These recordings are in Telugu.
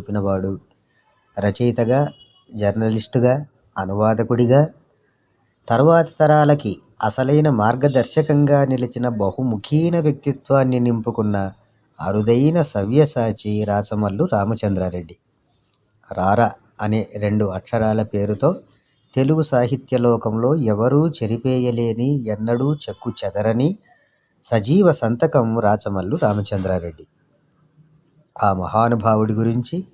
చెప్పినవాడు రచయితగా జర్నలిస్టుగా అనువాదకుడిగా తరువాతి తరాలకి అసలైన మార్గదర్శకంగా నిలిచిన బహుముఖీన వ్యక్తిత్వాన్ని నింపుకున్న అరుదైన సవ్యసాచి రాచమల్లు రామచంద్రారెడ్డి. రారా అనే రెండు అక్షరాల పేరుతో తెలుగు సాహిత్య లోకంలో ఎవరూ చెరిపేయలేని ఎన్నడూ చెక్కు చెదరని సజీవ సంతకం రాచమల్లు రామచంద్రారెడ్డి. ఆ మహానుభావుడి గురించి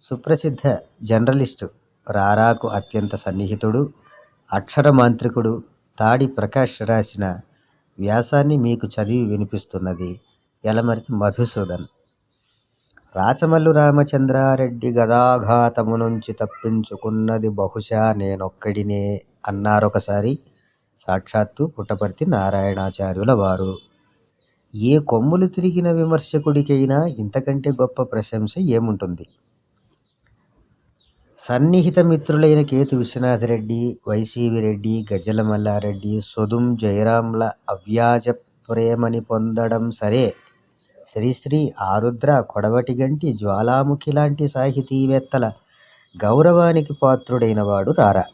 సుప్రసిద్ధ జర్నలిస్టు రారాకు అత్యంత సన్నిహితుడు అక్షర మాంత్రికుడు తాడి ప్రకాష్ రాసిన వ్యాసాన్ని మీకు చదివి వినిపిస్తున్నది యలమర్తి మధుసూదన్. రాచమల్లు రామచంద్రారెడ్డి గదాఘాతము నుంచి తప్పించుకున్నది బహుశా నేనొక్కడినే అన్నారొకసారి సాక్షాత్తు పుట్టపర్తి నారాయణాచార్యుల వారు. ఏ కొమ్ములు తిరిగిన విమర్శకుడికైనా ఇంతకంటే గొప్ప ప్రశంస ఏముంటుంది? సన్నిహిత మిత్రులైన కేతు విశ్వనాథ్ రెడ్డి వైసీవి రెడ్డి గజ్జల మల్లారెడ్డి సొదుం జయరాంల అవ్యాజ ప్రేమని పొందడం సరే. శ్రీశ్రీ ఆరుద్ర కొడవటిగంటి జ్వాలాముఖి లాంటి సాహితీవేత్తల గౌరవానికి పాత్రుడైన వాడు రారా.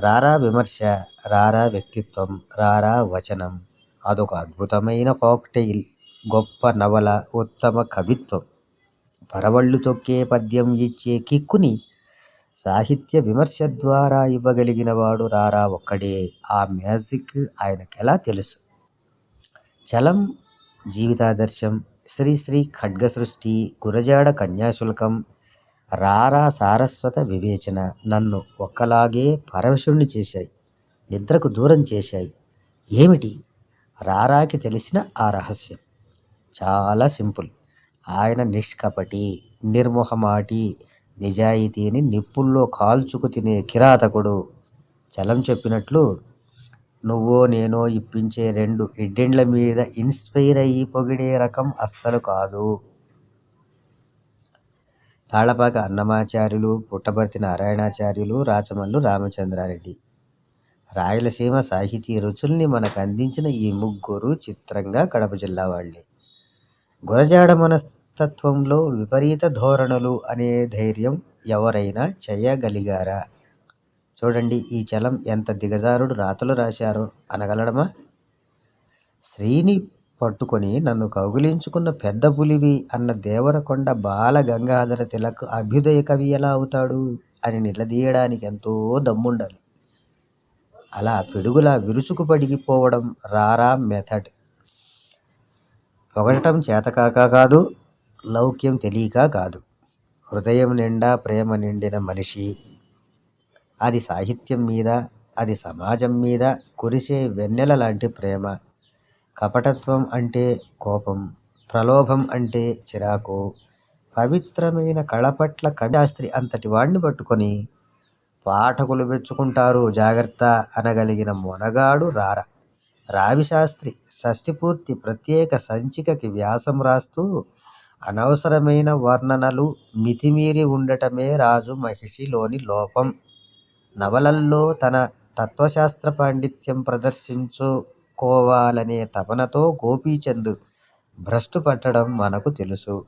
రారా విమర్శ రారా వ్యక్తిత్వం రారా వచనం. అదొక అద్భుతమైన కాక్టెయిల్ గొప్ప నవల ఉత్తమ కవిత్వం. పరవళ్ళు తొక్కే పద్యం ఇచ్చే కిక్కుని సాహిత్య విమర్శ ద్వారా ఇవ్వగలిగిన వాడు రారా ఒక్కడే. ఆ మ్యాజిక్ ఆయనకెలా తెలుసు? చలం జీవితాదర్శం శ్రీశ్రీ ఖడ్గ సృష్టి గురజాడ కన్యాశుల్కం రారా సారస్వత వివేచన నన్ను ఒక్కలాగే పరవశుణ్ణి చేశాయి నిద్రకు దూరం చేశాయి. ఏమిటి? రారాకి తెలిసిన ఆ రహస్యం. చాలా సింపుల్. ఆయన నిష్కపటి నిర్మోహమాటి నిజాయితీని నిప్పుల్లో కాల్చుకు తినే కిరాతకుడు. చలం చెప్పినట్లు నువ్వో నేనో ఇప్పించే రెండు ఎడ్డెండ్ల మీద ఇన్స్పైర్ అయ్యి పొగిడే రకం అస్సలు కాదు. తాళపాక అన్నమాచార్యులు పుట్టపర్తి నారాయణాచార్యులు రాచమల్లు రామచంద్రారెడ్డి. రాయలసీమ సాహితీ రుచుల్ని మనకు అందించిన ఈ ముగ్గురు చిత్రంగా కడప జిల్లా వాళ్ళే. గురజాడ మనస్తత్వంలో విపరీత ధోరణులు అనే ధైర్యం ఎవరైనా చేయగలిగారా? చూడండి ఈ చలం ఎంత దిగజారుడు రాతలు రాశారో అనగలడమా? శ్రీని పట్టుకొని నన్ను కౌగిలించుకున్న పెద్ద పులివి అన్న దేవరకొండ బాల గంగాధర తిలక్ అభ్యుదయ కవి ఎలా అవుతాడు అని నిలదీయడానికి ఎంతో దమ్ముండాలి. అలా పిడుగులా విరుచుకు పడిగిపోవడం రారా మెథడ్. పొగడటం చేతకాక కాదు లౌక్యం తెలియక కాదు. హృదయం నిండా ప్రేమ నిండిన మనిషి. అది సాహిత్యం మీద అది సమాజం మీద కురిసే వెన్నెల లాంటి ప్రేమ. కపటత్వం అంటే కోపం ప్రలోభం అంటే చిరాకు. పవిత్రమైన కళ పట్ల కవిశాస్త్రి అంతటి వాడిని పట్టుకొని పాఠకులు మెచ్చుకుంటారు. జాగ్రత్త అనగలిగిన మొనగాడు రార. రావిశాస్త్రి షష్టిపూర్తి ప్రత్యేక సంచికకి వ్యాసం రాస్తూ అనవసరమైన వర్ణనలు మితిమీరి ఉండటమే రాజు మహిషిలోని లోపం. నవలల్లో తన తత్వశాస్త్ర పాండిత్యం ప్రదర్శించుకోవాలనే తపనతో గోపీచంద్ భ్రష్టు పట్టడం మనకు తెలుసు.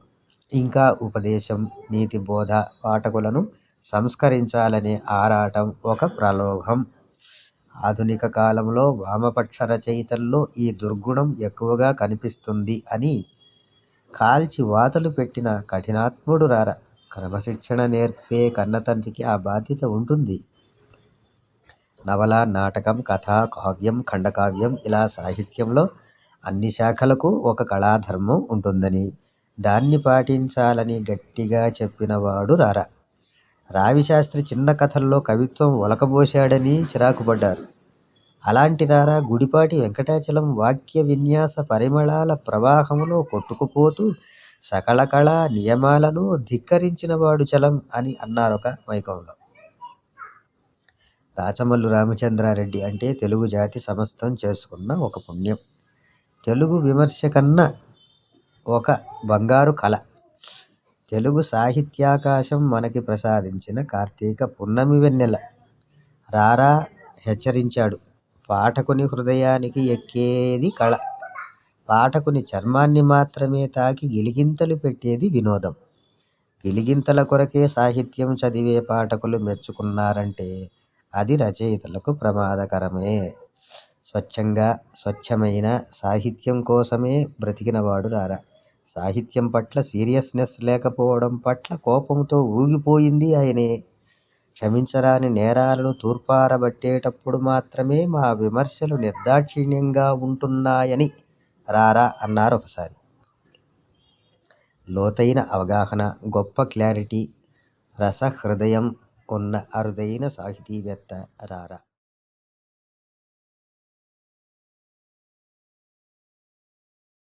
ఇంకా ఉపదేశం నీతి బోధ పాఠకులను సంస్కరించాలనే ఆరాటం ఒక ప్రలోభం. ఆధునిక కాలంలో వామపక్ష రచయితల్లో ఈ దుర్గుణం ఎక్కువగా కనిపిస్తుంది అని కాల్చి వాతలు పెట్టిన కఠినాత్ముడు రార క్రమశిక్షణ నేర్పే కన్నతండ్రికి ఆ బాధ్యత ఉంటుంది. నవల నాటకం కథ కావ్యం ఖండకావ్యం ఇలా సాహిత్యంలో అన్ని శాఖలకు ఒక కళాధర్మం ఉంటుందని దాన్ని పాటించాలని గట్టిగా చెప్పినవాడు రారా. రావిశాస్త్రి చిన్న కథల్లో కవిత్వం ఒలకబోశాడని చిరాకుపడ్డారు. అలాంటి రారా గుడిపాటి వెంకటాచలం వాక్య విన్యాస పరిమళాల ప్రవాహంలో కొట్టుకుపోతూ సకల కళా నియమాలను ధిక్కరించినవాడు చలం అని అన్నారొక మైకంలో రాచమల్లు రామచంద్రారెడ్డి అంటే తెలుగు జాతి సమస్తం చేసుకున్న ఒక పుణ్యం. తెలుగు విమర్శ కన్నా ఒక బంగారు కళ. తెలుగు సాహిత్యాకాశం మనకి ప్రసాదించిన కార్తీక పున్నమి వెన్నెల. రారా హెచ్చరించాడు. పాఠకుని హృదయానికి ఎక్కేది కళ. పాఠకుని చర్మాన్ని మాత్రమే తాకి గిలిగింతలు పెట్టేది వినోదం. గిలిగింతల కొరకే సాహిత్యం చదివే పాఠకులు మెచ్చుకున్నారంటే అది రచయితలకు ప్రమాదకరమే. స్వచ్ఛంగా, స్వచ్ఛమైన సాహిత్యం కోసమే బ్రతికినవాడు రారా. సాహిత్యం పట్ల సీరియస్నెస్ లేకపోవడం పట్ల కోపంతో ఊగిపోయింది ఆయనే. క్షమించరాని నేరాలను తూర్పారబట్టేటప్పుడు మాత్రమే మా విమర్శలు నిర్దాక్షిణ్యంగా ఉంటున్నాయని రారా అన్నారు ఒకసారి లోతైన అవగాహన, గొప్ప క్లారిటీ, రసహృదయం ఉన్న అరుదైన సాహితీవేత్త రారా.